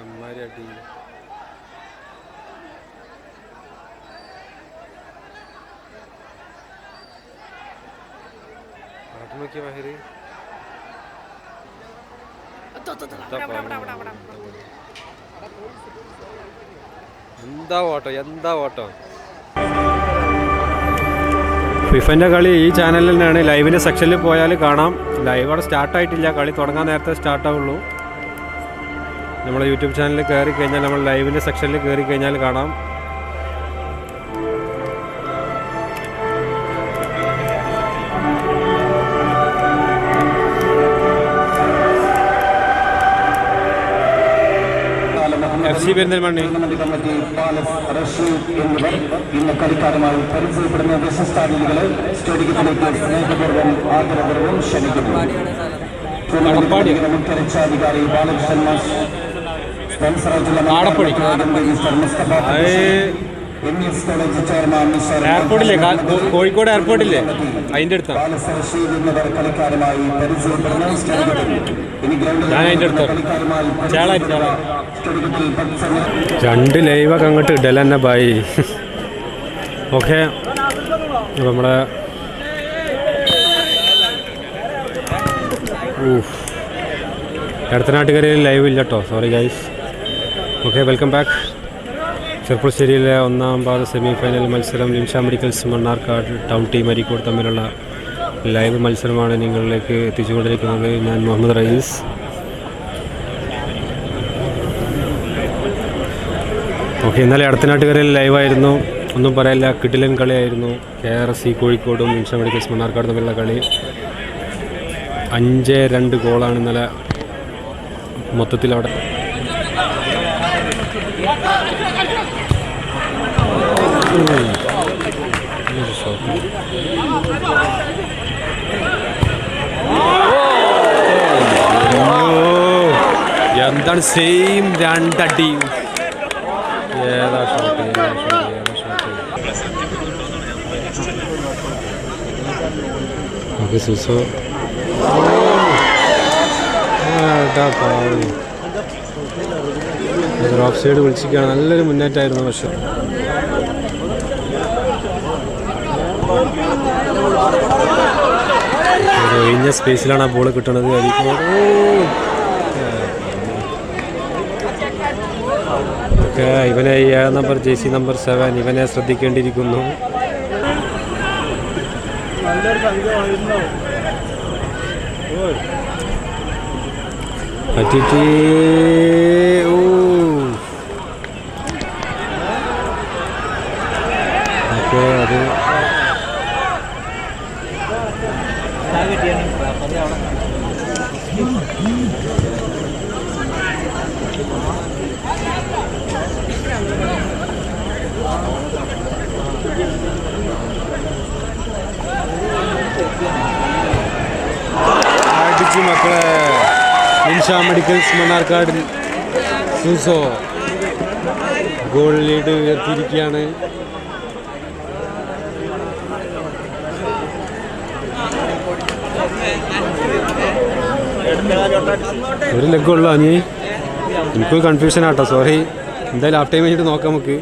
എമ്മാരി അടി പാട്ട് നോക്കിയ മഹര്? എന്താ ഓട്ടോ? എന്താ ഓട്ടോ? ഫിഫന്റെ കളി ഈ ചാനലിൽ തന്നെയാണ്. ലൈവിന്റെ സെക്ഷനിൽ പോയാൽ കാണാം. ലൈവ് അവിടെ സ്റ്റാർട്ട് ആയിട്ടില്ല. കളി തുടങ്ങാൻ നേരത്തെ സ്റ്റാർട്ട് ആവുള്ളൂ. നമ്മുടെ യൂട്യൂബ് ചാനലിൽ കയറി കഴിഞ്ഞാൽ നമ്മൾ ലൈവിന്റെ സെക്ഷനിൽ കയറി കഴിഞ്ഞാൽ കാണാം. സി പെരിന്തൽമണ്ണി ഇന്ന് കളിക്കാരുമായി പരിചയപ്പെടുന്ന സ്റ്റേഡിയത്തിലേക്ക് സ്നേഹപൂർവം ആദരപൂർവം ക്ഷണിക്കുന്നു. ബാലകൃഷ്ണൻ. മിസ്റ്റർ എയർപോർട്ടില്ലേ? കോഴിക്കോട് എയർപോർട്ടില്ലേ? അതിന്റെ അടുത്താണ് ഞാൻ അതിന്റെ അടുത്ത്. കളിക്കാരുമായി ചേളാരി. രണ്ട് ലൈവൊക്കെ അങ്ങോട്ട് ഇടല തന്നെ ബായി. ഓക്കെ. നമ്മുടെ എടത്തനാട്ടുകരയിൽ ലൈവ് ഇല്ല കേട്ടോ sorry guys okay welcome back ചെറുപ്പുളശ്ശേരിയിലെ ഒന്നാം പാദ സെമി ഫൈനൽ മത്സരം Limsha medicals Mannarkkad town team Areekode തമ്മിലുള്ള ലൈവ് മത്സരമാണ് നിങ്ങളിലേക്ക് എത്തിച്ചുകൊണ്ടിരിക്കുന്നത്. ഞാൻ മുഹമ്മദ് റയീസ്. ഓക്കെ ഇന്നലെ അടുത്തനാട്ടുകരയിൽ ലൈവായിരുന്നു. ഒന്നും പറയില്ല കിടിലൻ കളിയായിരുന്നു. കെ ആർ എസ് സി കോഴിക്കോടും നിമിഷ മെഡിക്കൽസ് മണ്ണാർക്കാട് തമ്മിലുള്ള കളി. അഞ്ച് രണ്ട് ഗോളാണ് ഇന്നലെ മൊത്തത്തിൽ അവിടെ. എന്താണ് സെയിം രണ്ടടി. ഏതാ ഷോട്ട് ഏതാ ഓഫ് സൈഡ് വിളിച്ചിരിക്കുകയാണ് നല്ലൊരു മുന്നേറ്റമായിരുന്നു. പക്ഷെ ഒഴിഞ്ഞ സ്പേസിലാണ് ആ ബോൾ കിട്ടുന്നത് അരിക്കോട് ഇവനെ ഈ ഏഴ് number J C number seven ഇവനെ ശ്രദ്ധിക്കേണ്ടിയിരിക്കുന്നു. പറ്റിട്ട് ഓ ഓക്കെ അത് അടിച്ചു മക്കളെ. Ninsha medicals Mannarkkad Suso. Goal lead ഉയർത്തിയിരിക്കുകയാണ്. ഒരു ലെഗ് ഉള്ളൂ അനി എനിക്കൊരു കൺഫ്യൂഷൻ ആട്ടോ സോറി എന്തായാലും ഹാഫ് ടൈം കഴിഞ്ഞിട്ട് നോക്കാം നമുക്ക്.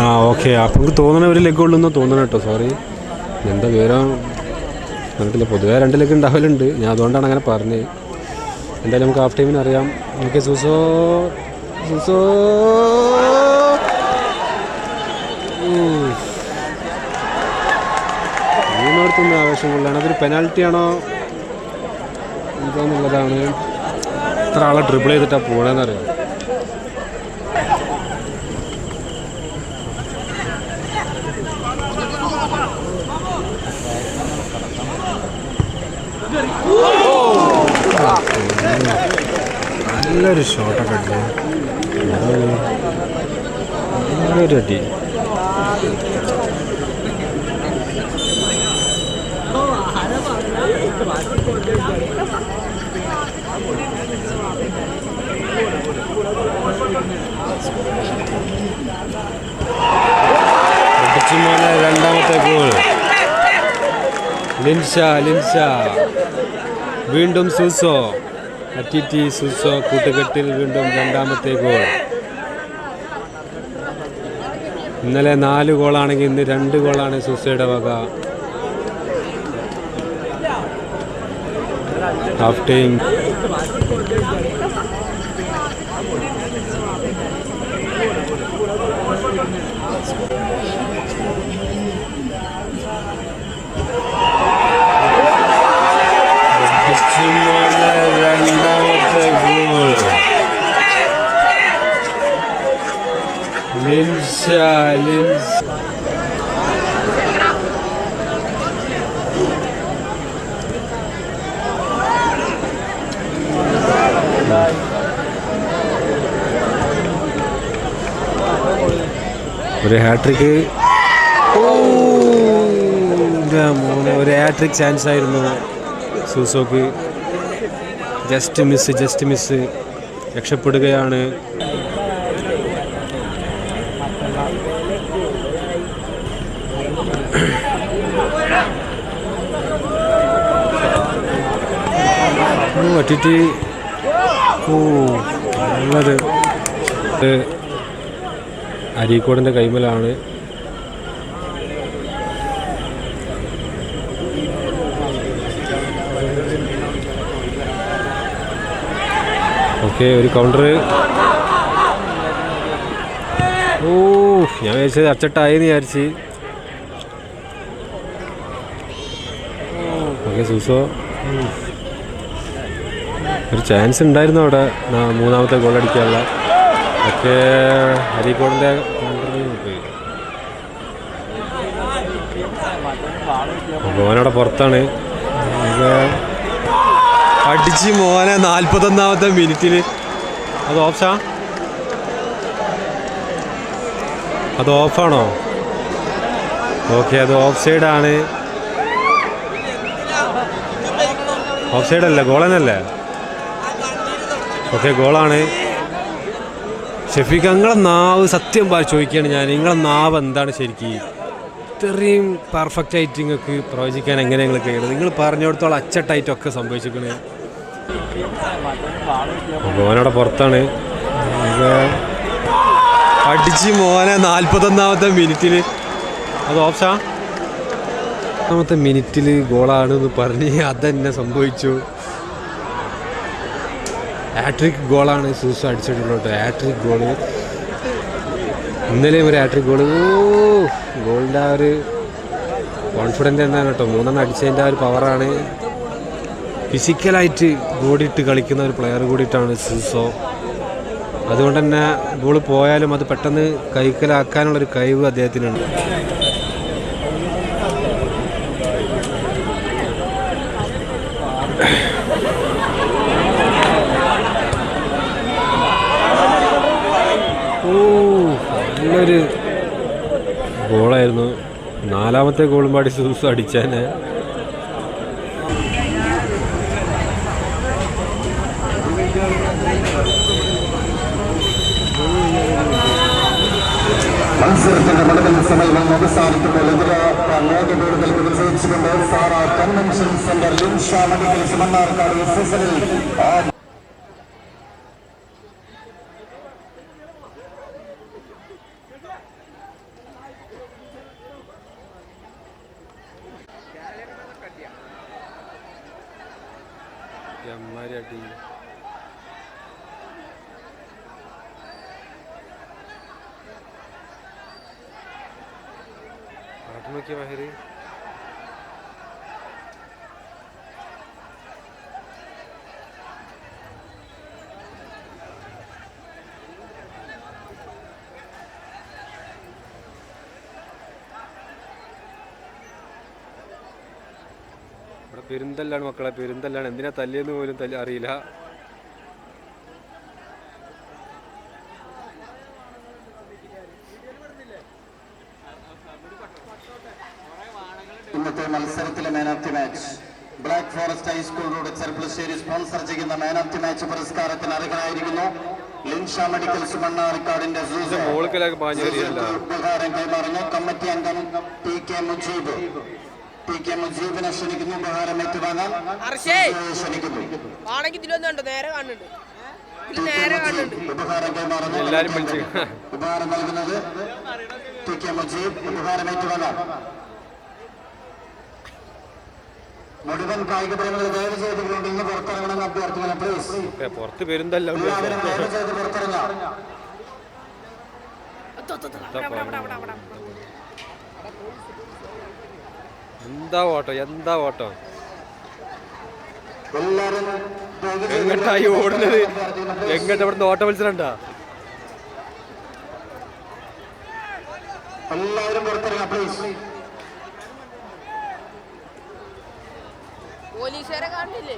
ആ ഓക്കെ അപ്പം തോന്നണ ഒരു ലെഗ് ഉള്ളൂ എന്ന് തോന്നണം കേട്ടോ. സോറി എന്താ വിവരം? കണ്ടിട്ടില്ല. പൊതുവേ രണ്ട് ലെഗ് ഉണ്ടാവലുണ്ട്. ഞാൻ അതുകൊണ്ടാണ് അങ്ങനെ പറഞ്ഞത്. എന്തായാലും നമുക്ക് ഹാഫ് ടൈമിന് അറിയാം. ഓക്കെ സുസോ. സുസോ. മൂന്നിടത്തുനിന്ന് ആവേശം കൊള്ളാണ് അതൊരു പെനാൽറ്റി ആണോ? എന്താന്നുള്ളതാണ് ഇത്ര ആളെ ഡ്രിബിൾ ചെയ്തിട്ടാണ് പോകണമെന്നറിയാം നല്ലൊരു ഷോട്ടൊക്കെ അടിച്ചു നല്ലൊരു അടി. രണ്ടാമത്തെ ഗോൾ. ലിൻഷ ലിൻഷ. വീണ്ടും സൂസോ. അറ്റിറ്റി സൂസോ കൂട്ടുകെട്ടിൽ വീണ്ടും രണ്ടാമത്തെ ഗോൾ. ഇന്നലെ നാല് ഗോളാണെങ്കിൽ ഇന്ന് രണ്ട് ഗോളാണ് സൂസയുടെ വക. ഹാഫ് ടൈം അടിച്ചുമോനെ രണ്ടാമത്തെ ഗോൾ ലിൻഷ ലിൻഷ ഒരു ഹാട്രിക്ക് ഒരു ഹാട്രിക് ചാൻസ് ആയിരുന്നു. സൂസോക്ക്. ജസ്റ്റ് മിസ് ജസ്റ്റ് മിസ് രക്ഷപ്പെടുകയാണ്. പറ്റിട്ട് ഓ നല്ലത്. അരീക്കോടിന്റെ കൈമലാണ്. ഓക്കെ ഒരു കൗണ്ടർ ഓ ഞാൻ വിചാരിച്ചത് അച്ചട്ടായെന്ന് വിചാരിച്ച്. Okay Suso. ഒരു ചാൻസ് ഉണ്ടായിരുന്നു അവിടെ മൂന്നാമത്തെ ഗോൾ അടിക്കാനുള്ള. ഒക്കെ അരീക്കോടിന്റെ പോയി. മോനവിടെ പുറത്താണ്. അടിച്ച് മോനെ നാൽപ്പത്തൊന്നാമത്തെ മിനിറ്റിൽ അത് ഓഫാ അത് ഓഫാണോ ഓക്കെ അത് ഓഫ് സൈഡാണ് ഓഫ് അല്ലേ ഗോളനല്ലേ ഓക്കെ ഗോളാണ് ഷെഫീഖ് നിങ്ങളെ നാവ് സത്യം ചോദിക്കുകയാണ് ഞാൻ. നിങ്ങളെ നാവ് എന്താണ് ശരിക്ക്? ഇത്രയും പെർഫെക്റ്റ് ആയിട്ട് നിങ്ങൾക്ക് പ്രവചിക്കാൻ എങ്ങനെ നിങ്ങൾ കഴിയണം നിങ്ങൾ പറഞ്ഞിടത്തോളം അച്ചട്ടായിട്ടൊക്കെ സംഭവിച്ചിരിക്കണേ. മോനവിടെ പുറത്താണ്. അടിച്ച് മോനെ നാൽപ്പത്തൊന്നാമത്തെ മിനിറ്റിൽ അത് ഓപ്ഷാ? ഒന്നാമത്തെ മിനിറ്റിൽ ഗോളാണ് എന്ന് പറഞ്ഞ് അതെന്നെ സംഭവിച്ചു. ഹാട്രിക് ഗോളാണ് സൂസു അടിച്ചിട്ടുള്ളത്. Hattrick goal. ഇന്നലെയും ഒരു ഹാട്രിക് ഗോൾ. ഗോളിന്റെ ആ ഒരു കോൺഫിഡന്റ് തന്നെയാണ് കേട്ടോ? മൂന്നെണ്ണം അടിച്ചതിന്റെ ആ ഒരു പവറാണ് ഫിസിക്കലായിട്ട് ബോഡിയിട്ട് കളിക്കുന്ന ഒരു പ്ലെയർ കൂടിയിട്ടാണ് സൂസോ. അതുകൊണ്ട് തന്നെ ബോൾ പോയാലും അത് പെട്ടെന്ന് കൈക്കലാക്കാനുള്ളൊരു കഴിവ് അദ്ദേഹത്തിനുണ്ട്. ഓ നല്ലൊരു ഗോളായിരുന്നു. നാലാമത്തെ ഗോളും പാടി സൂസ് അടിച്ചേനെ. മത്സരത്തിന്റെ ആ അടി പാട്ട് നോക്കിയ മഹര്. പെരുന്തല്ലാണ് മക്കളെ പെരുന്തല്ലാണ്. എന്തിനാ തല്ലിയെന്ന് പോലും തല്ലി അറിയില്ല. ഇന്നത്തെ മത്സരത്തിലെ man of the match black forest high school road Cherpulassery sponsor ചെയ്യുന്ന മാൻ ഓഫ് ദി മാച്ച് പുരസ്കാരത്തിന് അർഹനായിരിക്കുന്നു. ലിൻഷ മെഡിക്കൽസ് മണ്ണാർക്കാടിന്റെ ഉപഹാരം കൈമാറുന്നു. കമ്മിറ്റി അംഗം T K Mujeeb. T K മുജീബിനെ ക്ഷണിക്കുന്നു. ഉപഹാരം ഏറ്റുവാങ്ങാൻ ക്ഷണിക്കുന്നു. ആണെങ്കിൽ ഇതിലൊന്നുണ്ടോ നേരെ കാണുന്നുണ്ട്. ഉപഹാരം കൈമാറുന്നു. എല്ലാരും വിളിച്ച് ഉപഹാരം നൽകുന്നത് ടി കെ മുജീബ് ഉപഹാരം ഏറ്റുവാങ്ങാൻ മുഴുവൻ കായിക പ്രേമികൾ ദയവ് ചെയ്തുകൊണ്ട് ഇന്ന് പുറത്തിറങ്ങണമെന്ന് അഭ്യർത്ഥിക്കണം പ്ലീസ് പുറത്ത് വരുന്നല്ലോ ദയവ് ചെയ്ത് പുറത്തിറങ്ങാം. എന്താ ഓട്ടോ? എന്താ ഓട്ടോ? എങ്ങട്ടായി ഓടുന്നത്? എങ്ങട്ട് ഇവിടുന്ന് ഓട്ടോ മത്സരണ്ടാ എല്ലാവരും പുറത്തിറങ്ങാം പ്ലീസ് പോലീസുകാരെ കാണുന്നില്ലേ?